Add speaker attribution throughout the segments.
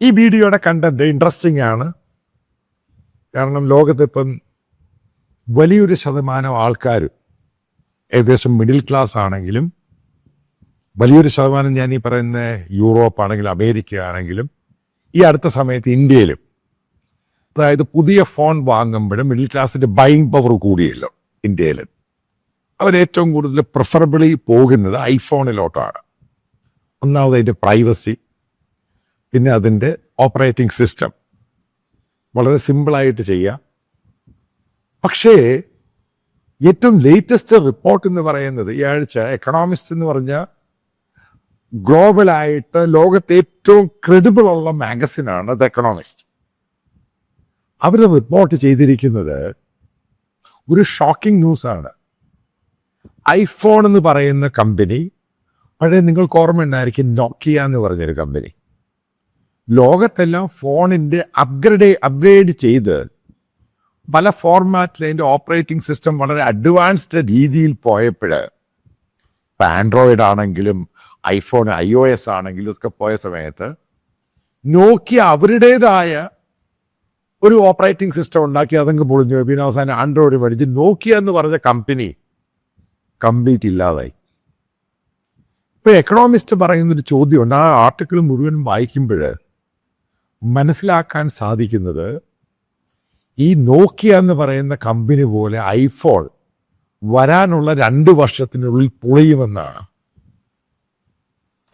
Speaker 1: ഈ വീഡിയോയുടെ content interesting ആണ്. കാരണം ലോകത്തിപ്പം വലിയൊരു ശതമാനം ആൾക്കാർ ഏകദേശം മിഡിൽ ക്ലാസ് ആണെങ്കിലും വലിയൊരു ശതമാനം ഞാൻ ഈ പറയുന്ന യൂറോപ്പ് ആണെങ്കിലും അമേരിക്ക ആണെങ്കിലും ഈ അടുത്ത സമയത്ത് ഇന്ത്യയിലും അതായത് പുതിയ ഫോൺ വാങ്ങുമ്പോഴും മിഡിൽ ക്ലാസിന്റെ ബൈങ് പവർ കൂടിയല്ലോ ഇന്ത്യയിൽ അവരേറ്റവും കൂടുതൽ പ്രിഫറബിളി പോകുന്നത് ഐഫോണിലോട്ടാണ് ഒന്നാമത് അതിന്റെ പ്രൈവസി പിന്നെ അതിന്റെ ഓപ്പറേറ്റിംഗ് സിസ്റ്റം. വളരെ സിമ്പിളായിട്ട് ചെയ്യാം. പക്ഷേ ഏറ്റവും ലേറ്റസ്റ്റ് റിപ്പോർട്ട് എന്ന് പറയുന്നത് ഈ ആഴ്ച എക്കണോമിസ്റ്റ് എന്ന് പറഞ്ഞ ഗ്ലോബലായിട്ട് ലോകത്തെ ഏറ്റവും ക്രെഡിബിൾ ഉള്ള മാഗസിനാണ് ദ എക്കണോമിസ്റ്റ് അവർ റിപ്പോർട്ട് ചെയ്തിരിക്കുന്നത് ഒരു ഷോക്കിംഗ് ന്യൂസാണ് ഐഫോൺ എന്ന് പറയുന്ന കമ്പനി പഴയ നിങ്ങൾക്ക് ഓർമ്മ ഉണ്ടായിരിക്കും നോക്കിയ എന്ന് പറഞ്ഞൊരു കമ്പനി ലോകത്തെല്ലാം ഫോണിന്റെ അപ്ഗ്രേഡ് അപ്ഗ്രേഡ് ചെയ്ത് പല ഫോർമാറ്റിൽ അതിന്റെ ഓപ്പറേറ്റിംഗ് സിസ്റ്റം വളരെ അഡ്വാൻസ്ഡ് രീതിയിൽ പോയപ്പോൾ ഇപ്പം ആൻഡ്രോയിഡ് ആണെങ്കിലും ഐഫോൺ ഐ ഒ എസ് ആണെങ്കിലും ഒക്കെ പോയ സമയത്ത് നോക്കിയ അവരുടേതായ ഒരു ഓപ്പറേറ്റിംഗ് സിസ്റ്റം ഉണ്ടാക്കി അതങ്ങ് പൊളിഞ്ഞു. പിന്നെ അവസാനം ആൻഡ്രോയിഡ് പഠിച്ച് നോക്കിയ എന്ന് പറഞ്ഞ കമ്പനി കംപ്ലീറ്റ് ഇല്ലാതായി ഇപ്പോൾ എക്കണോമിസ്റ്റ് പറയുന്നൊരു ചോദ്യമുണ്ട് ആ ആർട്ടിക്കിൾ മുഴുവൻ വായിക്കുമ്പോൾ മനസ്സിലാക്കാൻ സാധിക്കുന്നത് ഈ നോക്കിയ എന്ന് പറയുന്ന കമ്പനി പോലെ ഐഫോൾ വരാനുള്ള രണ്ട് വർഷത്തിനുള്ളിൽ പൊളിയുമെന്നാണ്.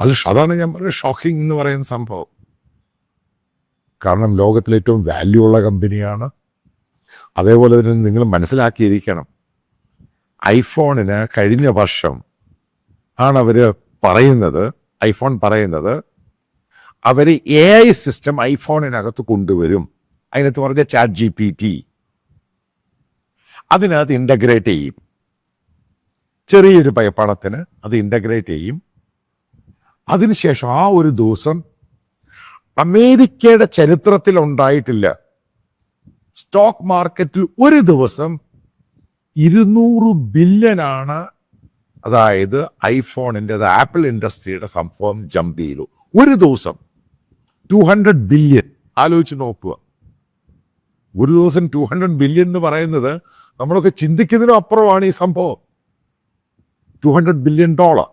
Speaker 1: അത് അതാണ് ഞാൻ പറയുന്നത് ഷോക്കിംഗ് എന്ന് പറയുന്ന സംഭവം. കാരണം ലോകത്തിലെ ഏറ്റവും വാല്യൂ ഉള്ള കമ്പനിയാണ്. അതേപോലെ തന്നെ നിങ്ങൾ മനസ്സിലാക്കിയിരിക്കണം ഐഫോണിന് കഴിഞ്ഞ വർഷം ആണ് അവർ പറയുന്നത് ഐഫോൺ പറയുന്നത് അവർ എ ഐ സിസ്റ്റം ഐഫോണിനകത്ത് കൊണ്ടുവരും. അതിനകത്ത് പറഞ്ഞ ചാറ്റ് ജി പി ടി അതിനകത്ത് ഇന്റഗ്രേറ്റ് ചെയ്യും. ചെറിയൊരു പണത്തിന് അത് ഇന്റഗ്രേറ്റ് ചെയ്യും. അതിനുശേഷം ആ ഒരു ദിവസം അമേരിക്കയുടെ ചരിത്രത്തിൽ ഉണ്ടായിട്ടില്ല. സ്റ്റോക്ക് മാർക്കറ്റിൽ ഒരു ദിവസം ഇരുന്നൂറ് ബില്യനാണ് അതായത് ഐഫോണിന്റെ ആപ്പിൾ ഇൻഡസ്ട്രിയുടെ സംഭവം ജമ്പ് ചെയ്തു. ഒരു ദിവസം. ടു ഹൺഡ്രഡ് ബില്യൺ ആലോചിച്ച് നോക്കുക. ഒരു ദിവസം ടു ഹൺഡ്രഡ് ബില്യൺ എന്ന് പറയുന്നത് നമ്മളൊക്കെ ചിന്തിക്കുന്നതിനും അപ്പുറമാണ് ഈ സംഭവം. ടു ഹൺഡ്രഡ് ബില്യൺ ഡോളർ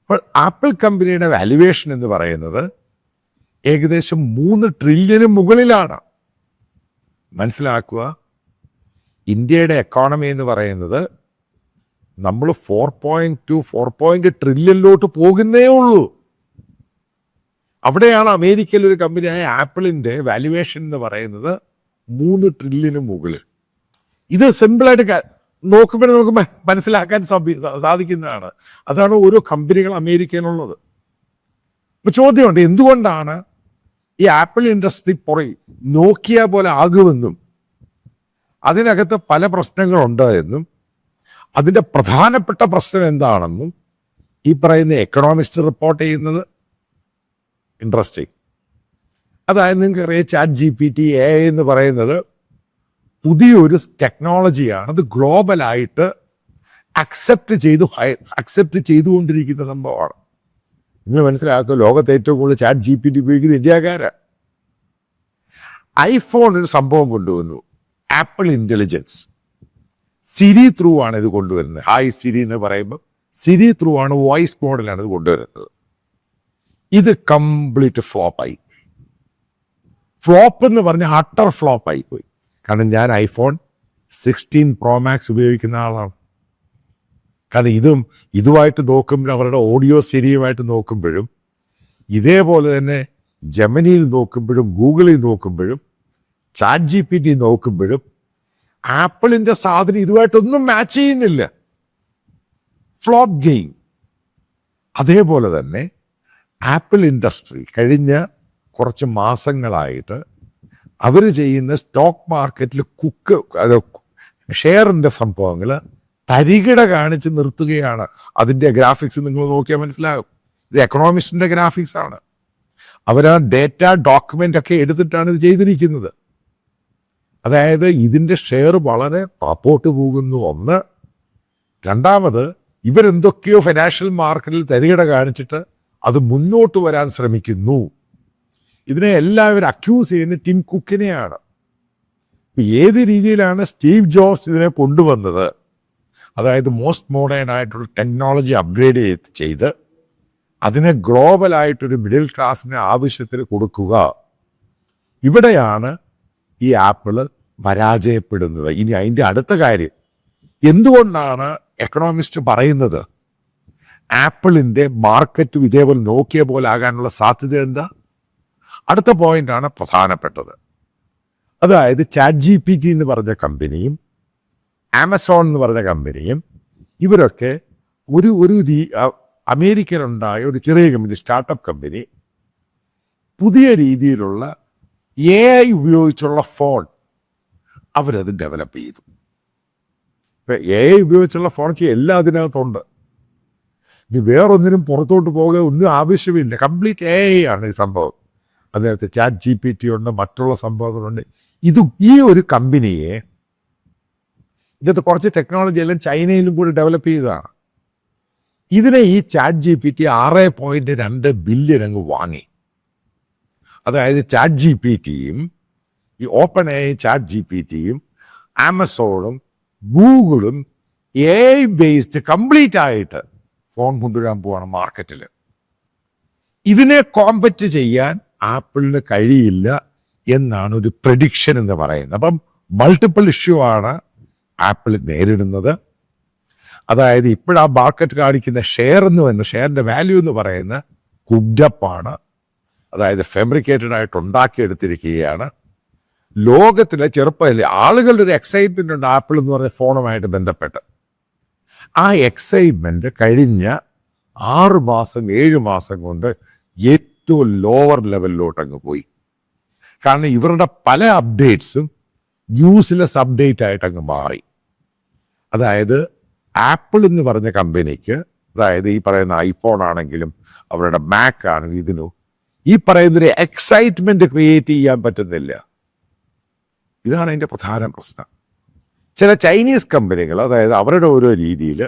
Speaker 1: അപ്പോൾ ആപ്പിൾ കമ്പനിയുടെ വാലുവേഷൻ എന്ന് പറയുന്നത് ഏകദേശം മൂന്ന് ട്രില്യന് മുകളിലാണ്. മനസ്സിലാക്കുക? ഇന്ത്യയുടെ എക്കോണമി എന്ന് പറയുന്നത് നമ്മൾ four point two four point ട്രില്യനിലോട്ട് പോകുന്നേ ഉള്ളൂ. അവിടെയാണ് അമേരിക്കയിൽ ഒരു കമ്പനിയായ ആപ്പിളിന്റെ വാല്യുവേഷൻ എന്ന് പറയുന്നത് മൂന്ന് ട്രില്യന് മുകളിൽ. ഇത് സിമ്പിളായിട്ട് നോക്കുമ്പോൾ നമുക്ക് മനസ്സിലാക്കാൻ സാധിക്കുന്നതാണ്. അതാണ് ഓരോ കമ്പനികൾ അമേരിക്കയിലുള്ളത്. ഇപ്പൊ ചോദ്യമുണ്ട് എന്തുകൊണ്ടാണ് ഈ ആപ്പിൾ ഇൻഡസ്ട്രി പുറകെ നോക്കിയ പോലെ ആകുമെന്നും അതിനകത്ത് പല പ്രശ്നങ്ങളുണ്ട് എന്നും അതിന്റെ പ്രധാനപ്പെട്ട പ്രശ്നം എന്താണെന്നും ഈ പറയുന്ന എക്കണോമിസ്റ്റ് റിപ്പോർട്ട് ചെയ്യുന്നത് ഇൻട്രസ്റ്റിംഗ് അതായത് നിങ്ങൾക്ക് അറിയാം chat G P T A എന്ന് പറയുന്നത് പുതിയൊരു ടെക്നോളജിയാണ് അത് ഗ്ലോബലായിട്ട് അക്സെപ്റ്റ് ചെയ്തു അക്സെപ്റ്റ് ചെയ്തുകൊണ്ടിരിക്കുന്ന സംഭവമാണ്. നിങ്ങൾ മനസ്സിലാക്കുക ലോകത്ത് ഏറ്റവും കൂടുതൽ ചാറ്റ് ജി പി ടി ഉപയോഗിക്കുന്ന ഇന്ത്യക്കാര്. ഐഫോൺ ഒരു സംഭവം കൊണ്ടുവന്നു. ആപ്പിൾ ഇന്റലിജൻസ് സിരി ത്രൂ ആണ് ഇത് കൊണ്ടുവരുന്നത്. ഹായ് സിരി എന്ന് പറയുമ്പോൾ സിരി ത്രൂ ആണ് വോയിസ് മോഡലാണ് ഇത് കൊണ്ടുവരുന്നത്. ഇത് കംപ്ലീറ്റ് ഫ്ലോപ്പായി. ഫ്ലോപ്പ് എന്ന് പറഞ്ഞ അട്ടർ ഫ്ലോപ്പായി പോയി. കാരണം ഞാൻ ഐഫോൺ സിക്സ്റ്റീൻ പ്രോ മാക്സ് ഉപയോഗിക്കുന്ന ആളാണ്. കാരണം ഇതും ഇതുമായിട്ട് നോക്കുമ്പോൾ അവരുടെ ഓഡിയോ സിരിയുമായിട്ട് നോക്കുമ്പോഴും ഇതേപോലെ തന്നെ ജമനിയിൽ നോക്കുമ്പോഴും ഗൂഗിളിൽ നോക്കുമ്പോഴും ചാറ്റ് ജി പി ടി നോക്കുമ്പോഴും ആപ്പിളിന്റെ സാധനം ഇതുമായിട്ടൊന്നും മാച്ച് ചെയ്യുന്നില്ല. Flop game. അതേപോലെ തന്നെ ആപ്പിൾ ഇൻഡസ്ട്രി കഴിഞ്ഞ കുറച്ച് മാസങ്ങളായിട്ട് അവർ ചെയ്യുന്ന സ്റ്റോക്ക് മാർക്കറ്റിൽ കുക്ക് അത് ഷെയറിന്റെ സംഭവങ്ങൾ തരികിട കാണിച്ച് നിർത്തുകയാണ്. അതിന്റെ ഗ്രാഫിക്സ് നിങ്ങൾ നോക്കിയാൽ മനസ്സിലാകും. ഇത് എക്കണോമിസ്റ്റിന്റെ ഗ്രാഫിക്സ് ആണ്. അവർ ആ ഡേറ്റ ഡോക്യുമെന്റ് ഒക്കെ എടുത്തിട്ടാണ് ഇത് ചെയ്തിരിക്കുന്നത്. അതായത് ഇതിന്റെ ഷെയർ വളരെ താപ്പോട്ട് പോകുന്നു. ഒന്ന്. രണ്ടാമത് ഇവരെന്തൊക്കെയോ ഫിനാൻഷ്യൽ മാർക്കറ്റിൽ തരികിട കാണിച്ചിട്ട് അത് മുന്നോട്ട് വരാൻ ശ്രമിക്കുന്നു. ഇതിനെ എല്ലാവരും അക്യൂസ് ചെയ്യുന്ന ടിം കുക്കിനെയാണ് ഏത് രീതിയിലാണ് സ്റ്റീവ് ജോബ്സ് ഇതിനെ കൊണ്ടുവന്നത്? അതായത് മോസ്റ്റ് മോഡേൺ ആയിട്ടുള്ള ടെക്നോളജി അപ്ഗ്രേഡ് ചെയ്ത് അതിനെ ഗ്ലോബലായിട്ടൊരു മിഡിൽ ക്ലാസ്സിന് ആവശ്യത്തിന് കൊടുക്കുക. ഇവിടെയാണ് ഈ ആപ്പിൾ പരാജയപ്പെടുന്നത്. ഇനി അതിന്റെ അടുത്ത കാര്യം എന്തുകൊണ്ടാണ് എക്കണോമിസ്റ്റ് പറയുന്നത്? ആപ്പിളിന്റെ മാർക്കറ്റും ഇതേപോലെ നോക്കിയ പോലെ ആകാനുള്ള സാധ്യത എന്താ? അടുത്ത പോയിന്റാണ് പ്രധാനപ്പെട്ടത്. അതായത് ചാറ്റ് ജി പി ടി എന്ന് പറഞ്ഞ കമ്പനിയും ആമസോൺ എന്ന് പറഞ്ഞ കമ്പനിയും ഇവരൊക്കെ ഒരു ഒരു രീ അമേരിക്കയിലുണ്ടായ ഒരു ചെറിയ കമ്പനി സ്റ്റാർട്ടപ്പ് കമ്പനി പുതിയ രീതിയിലുള്ള എ ഐ ഉപയോഗിച്ചുള്ള ഫോൺ അവരത് ഡെവലപ്പ് ചെയ്തു. ഇപ്പം എ ഐ ഉപയോഗിച്ചുള്ള ഫോൺ എല്ലാം അതിനകത്തുണ്ട് ഇനി വേറൊന്നിനും പുറത്തോട്ട് പോകുക ഒന്നും ആവശ്യമില്ല. കംപ്ലീറ്റ് എ ആണ് ഈ സംഭവം. അദ്ദേഹത്തെ ചാറ്റ് ജി പി ടി ഉണ്ട് മറ്റുള്ള സംഭവങ്ങളുണ്ട്. ഇത് ഈ ഒരു കമ്പനിയെ ഇതിനകത്ത് കുറച്ച് ടെക്നോളജി എല്ലാം ചൈനയിലും കൂടി ഡെവലപ്പ് ചെയ്തതാണ്. ഇതിനെ ഈ ചാറ്റ് ജി പി ടി ആറ് പോയിന്റ് രണ്ട് ബില്യൺ അങ്ങ് വാങ്ങി. അതായത് ചാറ്റ് ജി പി ടിയും ഈ open A chat G P ടിയും ആമസോണും ഗൂഗിളും എ ബേസ്ഡ് കംപ്ലീറ്റ് ആയിട്ട് ഫോൺ കൊണ്ടുവരാൻ പോവാണ് മാർക്കറ്റിൽ ഇതിനെ കോമ്പറ്റ് ചെയ്യാൻ ആപ്പിളിന് കഴിയില്ല എന്നാണ് ഒരു പ്രഡിക്ഷൻ എന്ന് പറയുന്നത്. അപ്പം മൾട്ടിപ്പിൾ ഇഷ്യൂ ആണ് ആപ്പിൾ നേരിടുന്നത്. അതായത് ഇപ്പോഴാ മാർക്കറ്റ് കാണിക്കുന്ന ഷെയർ എന്ന് പറയുന്ന ഷെയറിന്റെ വാല്യൂ എന്ന് പറയുന്ന കുബ്ജപ്പാണ് അതായത് ഫെബ്രിക്കേറ്റഡ് ആയിട്ട് ഉണ്ടാക്കിയെടുത്തിരിക്കുകയാണ്. ലോകത്തിലെ ചെറുപ്പത്തിൽ ആളുകളുടെ ഒരു എക്സൈറ്റ്മെന്റ് ഉണ്ട് ആപ്പിൾ എന്ന് പറഞ്ഞ ഫോണുമായിട്ട് ബന്ധപ്പെട്ട്. ആ എക്സൈറ്റ്മെന്റ് കഴിഞ്ഞ ആറ് മാസം ഏഴ് മാസം കൊണ്ട് ഏറ്റവും ലോവർ ലെവലിലോട്ട് അങ്ങ് പോയി. കാരണം ഇവരുടെ പല അപ്ഡേറ്റ്സും യൂസ്ലെസ് അപ്ഡേറ്റ് ആയിട്ട് അങ്ങ് മാറി. അതായത് ആപ്പിൾ എന്ന് പറഞ്ഞ കമ്പനിക്ക് അതായത് ഈ പറയുന്ന ഐഫോൺ ആണെങ്കിലും അവരുടെ മാക് ആണെങ്കിലും ഇതിനും ഈ പറയുന്നൊരു എക്സൈറ്റ്മെന്റ് ക്രിയേറ്റ് ചെയ്യാൻ പറ്റുന്നില്ല. ഇതാണ് അതിന്റെ പ്രധാന പ്രശ്നം. ചില ചൈനീസ് കമ്പനികൾ അതായത് അവരുടെ ഓരോ രീതിയിൽ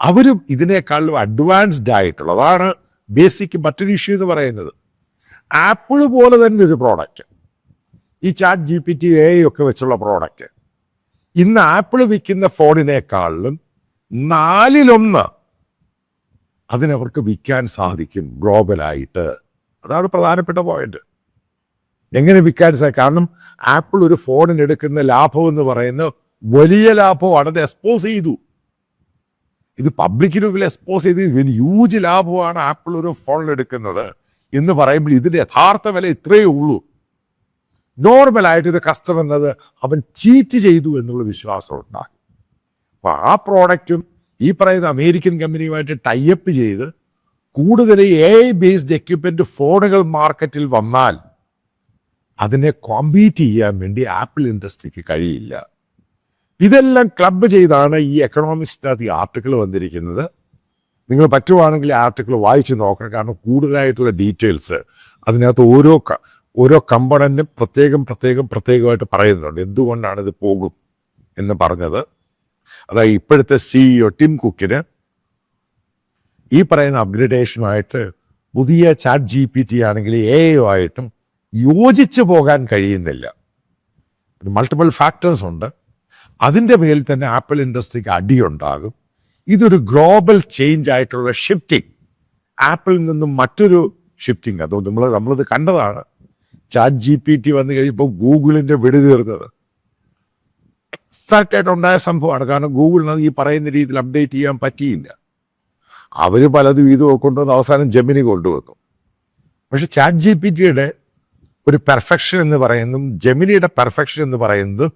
Speaker 1: അവരും ഇതിനേക്കാളും അഡ്വാൻസ്ഡ് ആയിട്ടുള്ള അതാണ് ബേസിക് മറ്റൊരു ഇഷ്യൂ എന്ന് പറയുന്നത്. ആപ്പിൾ പോലെ തന്നെ ഒരു പ്രോഡക്റ്റ് ഈ chat G P T A ഒക്കെ വെച്ചുള്ള പ്രോഡക്റ്റ് ഇന്ന് ആപ്പിൾ വിൽക്കുന്ന ഫോണിനേക്കാളിലും നാലിലൊന്ന് അതിനവർക്ക് വിൽക്കാൻ സാധിക്കും ഗ്ലോബലായിട്ട് അതാണ് പ്രധാനപ്പെട്ട പോയിന്റ് എങ്ങനെ വിൽക്കാൻ സാധിക്കും? കാരണം ആപ്പിൾ ഒരു ഫോണിനെടുക്കുന്ന ലാഭം എന്ന് പറയുന്ന വലിയ ലാഭമാണ് അത് എക്സ്പോസ് ചെയ്തു. ഇത് പബ്ലിക്കിന് മുമ്പിൽ എക്സ്പോസ് ചെയ്ത് ഹ്യൂജ് ലാഭമാണ് ആപ്പിൾ ഒരു ഫോൺ എടുക്കുന്നത് എന്ന് പറയുമ്പോൾ ഇതിന്റെ യഥാർത്ഥ വില ഇത്രയേ ഉള്ളൂ. നോർമലായിട്ട് ഒരു കസ്റ്റമർ എന്നത് അവൻ ചീറ്റ് ചെയ്തു എന്നുള്ള വിശ്വാസം ഉണ്ടാകും അപ്പൊ ആ പ്രോഡക്റ്റും ഈ പറയുന്ന അമേരിക്കൻ കമ്പനിയുമായിട്ട് ടൈപ്പ് ചെയ്ത് കൂടുതൽ എ ഐ ബേസ്ഡ് എക്യുപ്മെന്റ് ഫോണുകൾ മാർക്കറ്റിൽ വന്നാൽ അതിനെ കോമ്പീറ്റ് ചെയ്യാൻ വേണ്ടി ആപ്പിൾ ഇൻഡസ്ട്രിക്ക് കഴിയില്ല. ഇതെല്ലാം ക്ലബ്ബ് ചെയ്താണ് ഈ എക്കണോമിസ്റ്റിനകത്ത് ഈ ആർട്ടിക്കിൾ വന്നിരിക്കുന്നത്. നിങ്ങൾ പറ്റുവാണെങ്കിൽ ആർട്ടിക്കിൾ വായിച്ച് നോക്കണം. കാരണം കൂടുതലായിട്ടുള്ള ഡീറ്റെയിൽസ് അതിനകത്ത് ഓരോ ഓരോ കമ്പണന്റും പ്രത്യേകം പ്രത്യേകം പ്രത്യേകമായിട്ട് പറയുന്നുണ്ട്. എന്തുകൊണ്ടാണ് ഇത് പോകും എന്ന് പറഞ്ഞത്? അതായത് ഇപ്പോഴത്തെ സിഇഒ ടിം കുക്കിന് ഈ പറയുന്ന അപ്ഗ്രഡേഷനുമായിട്ട് പുതിയ ചാറ്റ് ജി പി ടി ആണെങ്കിൽ എ ആയിട്ടും യോജിച്ചു പോകാൻ കഴിയുന്നില്ല. മൾട്ടിപ്പിൾ ഫാക്ടേഴ്സ് ഉണ്ട്. അതിന്റെ മേൽ തന്നെ ആപ്പിൾ ഇൻഡസ്ട്രിക്ക് അടിയുണ്ടാകും. ഇതൊരു ഗ്ലോബൽ ചേഞ്ച് ആയിട്ടുള്ള ഷിഫ്റ്റിംഗ് ആപ്പിളിൽ നിന്നും മറ്റൊരു ഷിഫ്റ്റിംഗ് അത് നമ്മൾ നമ്മളത് കണ്ടതാണ്. ചാറ്റ് ജി പി ടി വന്നു കഴിയുമ്പോൾ ഗൂഗിളിന്റെ വെടി തീർന്നത്. എക്സാക്റ്റ് ആയിട്ട് ഉണ്ടായ സംഭവമാണ്. കാരണം ഗൂഗിളിന് ഈ പറയുന്ന രീതിയിൽ അപ്ഡേറ്റ് ചെയ്യാൻ പറ്റിയില്ല. അവർ പലതും ഇത് കൊണ്ടുവന്ന് അവസാനം ജെമിനി കൊണ്ടുവന്നു. പക്ഷെ ചാറ്റ് ജി പി ടിയുടെ ഒരു പെർഫെക്ഷൻ എന്ന് പറയുന്നതും ജെമിനിയുടെ പെർഫെക്ഷൻ എന്ന് പറയുന്നത്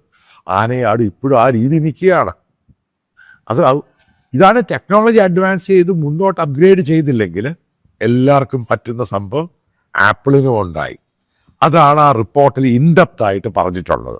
Speaker 1: ആനയാട് ഇപ്പോഴും ആ രീതി നിൽക്കുകയാണ്. അത് ഇതാണ് ടെക്നോളജി അഡ്വാൻസ് ചെയ്ത് മുന്നോട്ട് അപ്ഗ്രേഡ് ചെയ്തില്ലെങ്കിൽ എല്ലാവർക്കും പറ്റുന്ന സംഭവം ആപ്പിളിനും ഉണ്ടായി. അതാണ് ആ റിപ്പോർട്ടിൽ ഇൻഡെപ്തായിട്ട് പറഞ്ഞിട്ടുള്ളത്.